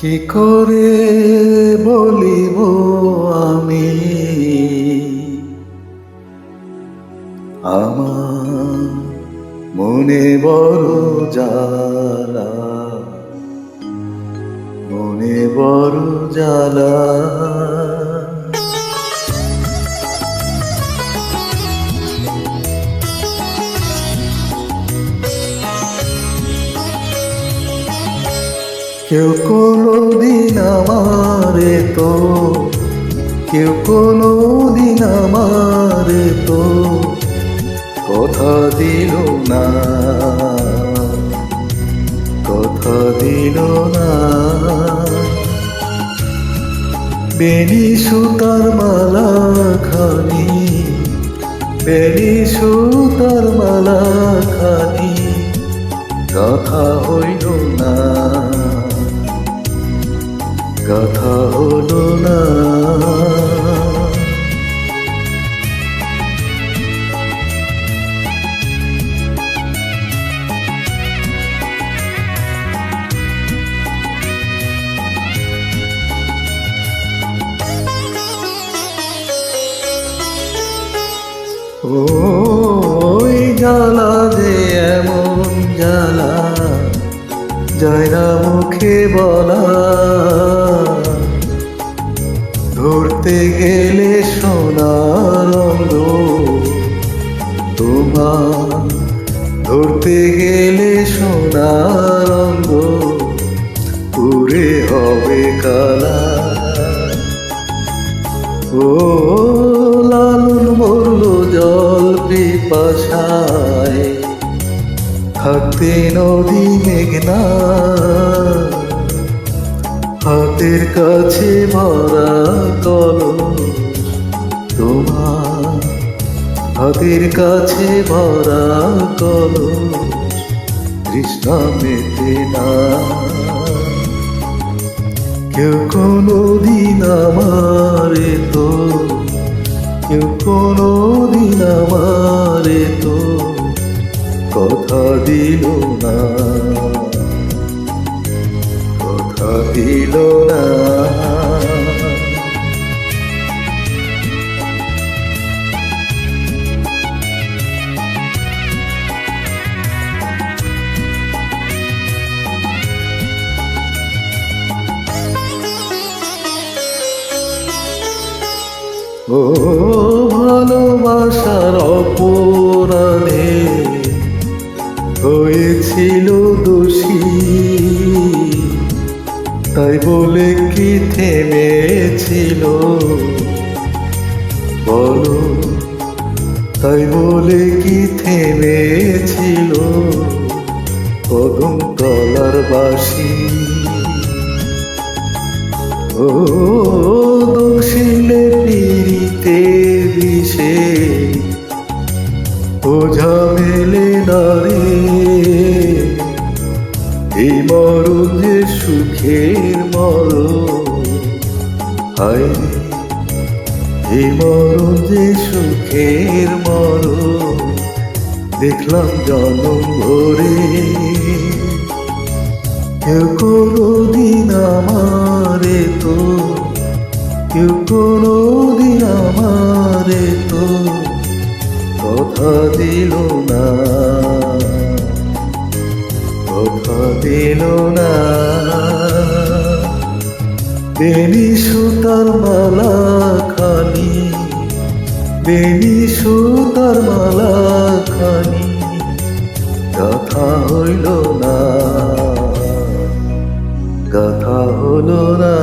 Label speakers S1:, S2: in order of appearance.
S1: কি করে বলিব আমি? আমার মনে বড় জ্বালা মনে বড় জ্বালা। কেউ কোনো দিন আমারে তো, কেউ কোনো দিন আমারে তো কথা দিল না, কথা দিল না। বেনি সুতার মালা খানি বেনি সুতার মালা খানি কথা হইল কথা হলো না। ওই জ্বালা যে এমন জ্বালা না মুখে বলা। ধরতে গেলে সোনার তোমার ধরতে গেলে সোনার অঙ্গ পুরে হবে কালা ও লালন মরল জল পিপাসায়, থাকতে নদী মেঘনা। হাতের কাছে ভরা কল তোমার হাতের কাছে ভরা কল তৃষ্ণা মেতে না। কেউ কোনো দিন আমারে তো, কেউ কোনো দিন আমারে তো কথা দিল না। দিল না। ও ভালোবাসার অপরাধে বলে কি থেমেছিল? বলো তাই বলে কি থেমেছিল? কদম তলার বাসী। ও মরণ যে সুখের মরণ। হায় এই মরণ যে সুখের মরণ। দেখলাম জনম ভরে। কেউ কোনো দিন আমারে তো, কেউ কোনো দিন আমারে তো কথা দিল না। দিল না। বেনি সুতার মালা খানি বেনি সুতার মালা খানি কথা হইল না কথা হলো না।